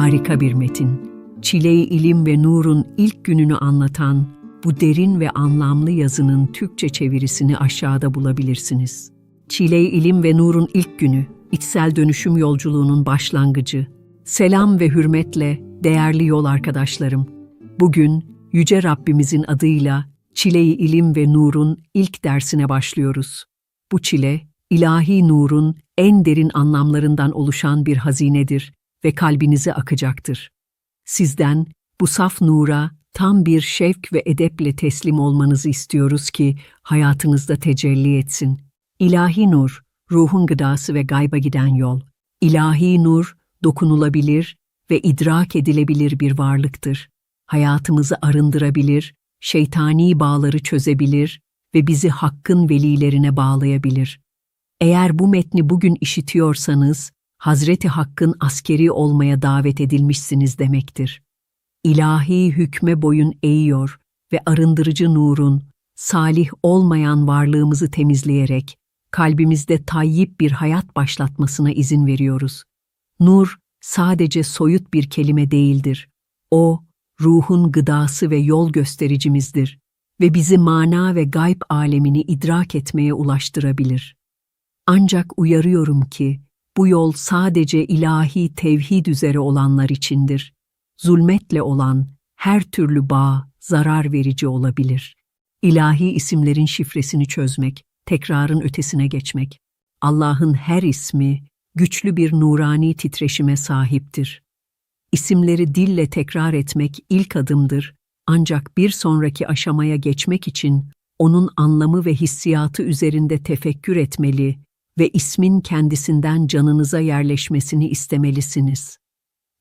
Harika bir metin. Çile-i ilim ve nurun ilk gününü anlatan bu derin ve anlamlı yazının Türkçe çevirisini aşağıda bulabilirsiniz. Çile-i ilim ve nurun ilk günü, içsel dönüşüm yolculuğunun başlangıcı. Selam ve hürmetle değerli yol arkadaşlarım. Bugün Yüce Rabbimizin adıyla Çile-i ilim ve nurun ilk dersine başlıyoruz. Bu çile, ilahi nurun en derin anlamlarından oluşan bir hazinedir ve kalbinize akacaktır. Sizden bu saf nura tam bir şevk ve edeple teslim olmanızı istiyoruz ki hayatınızda tecelli etsin. İlahi nur, ruhun gıdası ve gayba giden yol. İlahi nur, dokunulabilir ve idrak edilebilir bir varlıktır. Hayatımızı arındırabilir, şeytani bağları çözebilir ve bizi hakkın velilerine bağlayabilir. Eğer bu metni bugün işitiyorsanız, Hazreti Hakk'ın askeri olmaya davet edilmişsiniz demektir. İlahi hükme boyun eğiyor ve arındırıcı nurun, salih olmayan varlığımızı temizleyerek, kalbimizde tayyip bir hayat başlatmasına izin veriyoruz. Nur, sadece soyut bir kelime değildir. O, ruhun gıdası ve yol göstericimizdir ve bizi mana ve gayb alemini idrak etmeye ulaştırabilir. Ancak uyarıyorum ki, bu yol sadece ilahi tevhid üzere olanlar içindir. Zulmetle olan her türlü bağ zarar verici olabilir. İlahi isimlerin şifresini çözmek, tekrarın ötesine geçmek. Allah'ın her ismi güçlü bir nurani titreşime sahiptir. İsimleri dille tekrar etmek ilk adımdır ancak bir sonraki aşamaya geçmek için onun anlamı ve hissiyatı üzerinde tefekkür etmeli ve ismin kendisinden canınıza yerleşmesini istemelisiniz.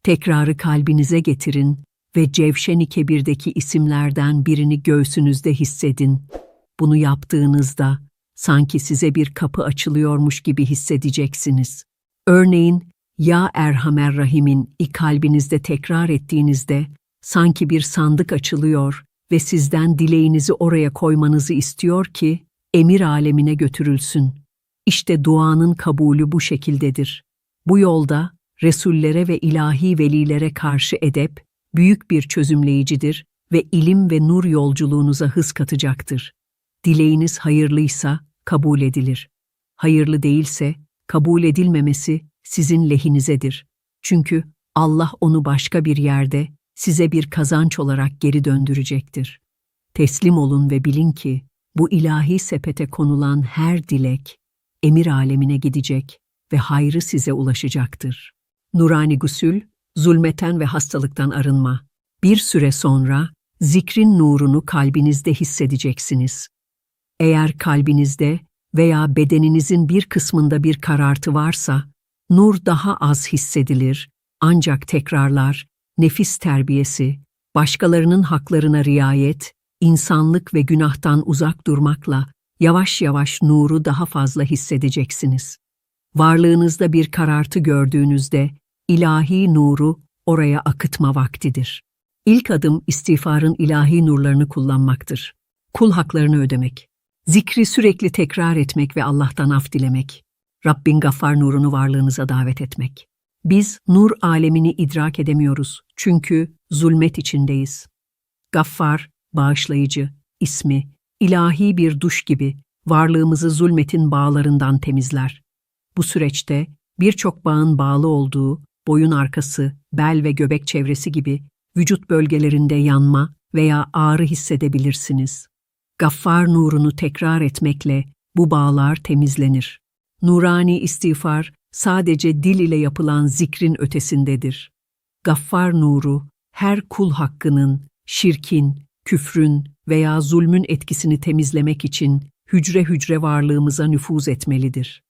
Tekrarı kalbinize getirin ve Cevşen-i Kebir'deki isimlerden birini göğsünüzde hissedin. Bunu yaptığınızda sanki size bir kapı açılıyormuş gibi hissedeceksiniz. Örneğin, Ya Erhamer Rahim'in i kalbinizde tekrar ettiğinizde sanki bir sandık açılıyor ve sizden dileğinizi oraya koymanızı istiyor ki emir alemine götürülsün. İşte duanın kabulü bu şekildedir. Bu yolda Resullere ve ilahi velilere karşı edep, büyük bir çözümleyicidir ve ilim ve nur yolculuğunuza hız katacaktır. Dileğiniz hayırlıysa kabul edilir. Hayırlı değilse kabul edilmemesi sizin lehinizedir. Çünkü Allah onu başka bir yerde size bir kazanç olarak geri döndürecektir. Teslim olun ve bilin ki bu ilahi sepete konulan her dilek emir alemine gidecek ve hayrı size ulaşacaktır. Nurani gusül, zulmeten ve hastalıktan arınma. Bir süre sonra zikrin nurunu kalbinizde hissedeceksiniz. Eğer kalbinizde veya bedeninizin bir kısmında bir karartı varsa, nur daha az hissedilir ancak tekrarlar, nefis terbiyesi, başkalarının haklarına riayet, insanlık ve günahtan uzak durmakla yavaş yavaş nuru daha fazla hissedeceksiniz. Varlığınızda bir karartı gördüğünüzde ilahi nuru oraya akıtma vaktidir. İlk adım istiğfarın ilahi nurlarını kullanmaktır. Kul haklarını ödemek. Zikri sürekli tekrar etmek ve Allah'tan af dilemek. Rabbin gaffar nurunu varlığınıza davet etmek. Biz nur alemini idrak edemiyoruz çünkü zulmet içindeyiz. Gaffar, bağışlayıcı, ismi, ilahi bir duş gibi varlığımızı zulmetin bağlarından temizler. Bu süreçte birçok bağın bağlı olduğu boyun arkası, bel ve göbek çevresi gibi vücut bölgelerinde yanma veya ağrı hissedebilirsiniz. Gaffar nurunu tekrar etmekle bu bağlar temizlenir. Nurani istiğfar sadece dil ile yapılan zikrin ötesindedir. Gaffar nuru her kul hakkının, şirkin, küfrün veya zulmün etkisini temizlemek için hücre hücre varlığımıza nüfuz etmelidir.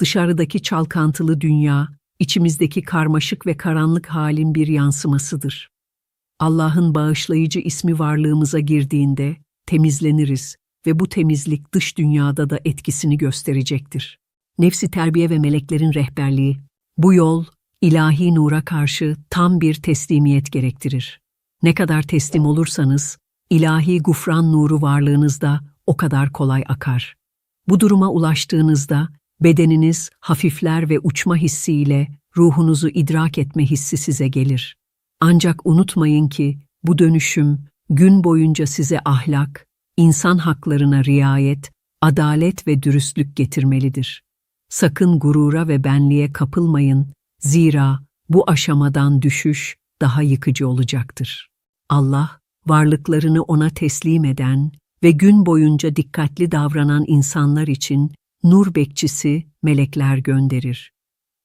Dışarıdaki çalkantılı dünya, içimizdeki karmaşık ve karanlık halin bir yansımasıdır. Allah'ın bağışlayıcı ismi varlığımıza girdiğinde temizleniriz ve bu temizlik dış dünyada da etkisini gösterecektir. Nefsi terbiye ve meleklerin rehberliği, bu yol ilahi nura karşı tam bir teslimiyet gerektirir. Ne kadar teslim olursanız, ilahi gufran nuru varlığınızda o kadar kolay akar. Bu duruma ulaştığınızda bedeniniz hafifler ve uçma hissiyle ruhunuzu idrak etme hissi size gelir. Ancak unutmayın ki bu dönüşüm gün boyunca size ahlak, insan haklarına riayet, adalet ve dürüstlük getirmelidir. Sakın gurura ve benliğe kapılmayın, zira bu aşamadan düşüş daha yıkıcı olacaktır. Allah, varlıklarını ona teslim eden ve gün boyunca dikkatli davranan insanlar için nur bekçisi melekler gönderir.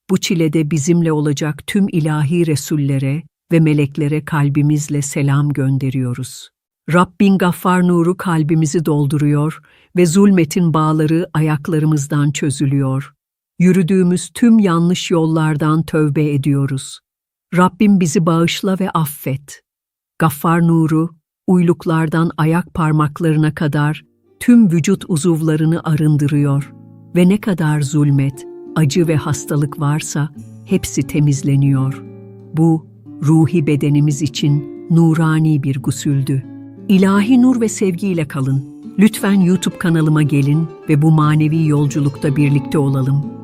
Bu çilede bizimle olacak tüm ilahi resullere ve meleklere kalbimizle selam gönderiyoruz. Rabbin gaffar nuru kalbimizi dolduruyor ve zulmetin bağları ayaklarımızdan çözülüyor. Yürüdüğümüz tüm yanlış yollardan tövbe ediyoruz. Rabbim bizi bağışla ve affet. Gaffar nuru, uyluklardan ayak parmaklarına kadar tüm vücut uzuvlarını arındırıyor ve ne kadar zulmet, acı ve hastalık varsa hepsi temizleniyor. Bu, ruhi bedenimiz için nurani bir gusüldü. İlahi nur ve sevgiyle kalın. Lütfen YouTube kanalıma gelin ve bu manevi yolculukta birlikte olalım.